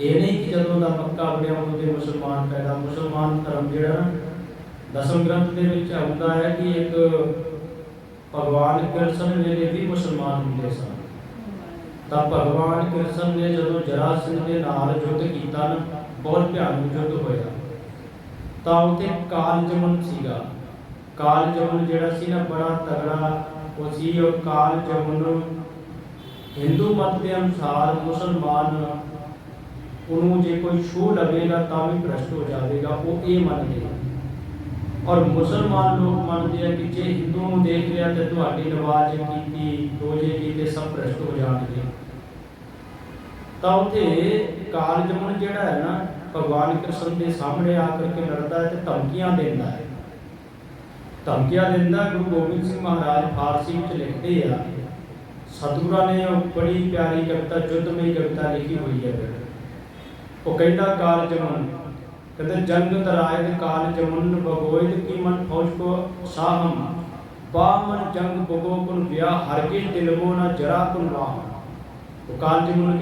ਇਹ ਨਹੀਂ ਕਿ ਜਦੋਂ ਦਾ ਪੱਕਾ ਬਣਿਆ ਉਦੋਂ ਦੇ ਮੁਸਲਮਾਨ ਪੈਦਾ, ਮੁਸਲਮਾਨ ਧਰਮ ਜਿਹੜਾ ਨਾ, ਦਸਮ ਗ੍ਰੰਥ ਦੇ ਵਿੱਚ ਆਉਂਦਾ ਹੈ ਕਿ ਇੱਕ ਭਗਵਾਨ ਕ੍ਰਿਸ਼ਨ ਵੇਲੇ ਵੀ ਮੁਸਲਮਾਨ ਹੁੰਦੇ ਸਨ। ਤਾਂ ਭਗਵਾਨ ਕ੍ਰਿਸ਼ਨ ਨੇ ਜਦੋਂ ਜਰਾਸੰਧ ਦੇ ਨਾਲ ਯੁੱਧ ਕੀਤਾ ਨਾ, ਬਹੁਤ ਭਿਆਨਕ ਯੁੱਧ ਹੋਇਆ। ਤਾਂ ਉੱਥੇ ਕਾਲ ਜਮਨ ਸੀਗਾ। ਕਾਲ ਜਮਨ ਜਿਹੜਾ ਸੀ ਨਾ, ਬੜਾ ਤਗੜਾ ਉਹ ਸੀ। ਉਹ ਕਾਲ ਜਮਨ ਹਿੰਦੂ ਮਤ ਦੇ ਅਨੁਸਾਰ ਮੁਸਲਮਾਨ ਉਹਨੂੰ ਜੇ ਕੋਈ ਛੂ ਲਵੇਗਾ ਤਾਂ ਵੀ ਭ੍ਰਸ਼ਟ ਹੋ ਜਾਵੇਗਾ, ਉਹ ਇਹ ਮੰਨਦੇ ਔਰ ਮੁਸਲਮਾਨ ਲੋਕ ਮੰਨਦੇ ਆ ਕਿ ਜੇ ਹਿੰਦੂ ਨੂੰ ਦੇਖ ਲਿਆ ਤੇ ਤੁਹਾਡੀ ਨਵਾਜ਼ ਕੀਤੀ, ਰੋਜੇ ਕੀਤੇ ਸਭ ਭ੍ਰਸ਼ਟ ਹੋ ਜਾਣਗੇ। ਤਾਂ ਉੱਥੇ ਕਾਲ ਜਮਨ ਜਿਹੜਾ ਹੈ ਨਾ, ਭਗਵਾਨ ਕ੍ਰਿਸ਼ਨ ਦੇ ਸਾਹਮਣੇ ਆ ਕਰਕੇ ਲੜਦਾ ਹੈ ਤੇ ਧਮਕੀਆਂ ਦਿੰਦਾ ਹੈ। ਧਮਕੀਆਂ ਦਿੰਦਾ ਗੁਰੂ ਗੋਬਿੰਦ ਸਿੰਘ ਮਹਾਰਾਜ ਫਾਰਸੀ ਵਿੱਚ ਲਿਖਦੇ ਆ, ਸਤਿਗੁਰਾਂ ਨੇ ਬੜੀ ਪਿਆਰੀ ਕਵਿਤਾ ਯੁੱਧਮਈ ਕਵਿਤਾ ਲਿਖੀ ਹੋਈ ਹੈ। ਉਹ ਕਹਿੰਦਾ ਕਾਲ ਜਮਨ ਕਹਿੰਦੇ ਜੰਗ ਤਰਾਇਦ ਕਾਲ ਜਮਨ ਬਗੋਇਦ ਕੀ ਫੌਜ ਕੋ ਸਾਹਮ ਬਾਮਨ ਜੰਗ ਬਗੋ ਕੁਨ ਵਿਆਹ ਹਰਗੇ ਦਿਲ ਮੋ ਨਾ ਜਰਾ ਕੁਨ ਵਾਹ ਉਹ ਕਾਲ ਜਮਨ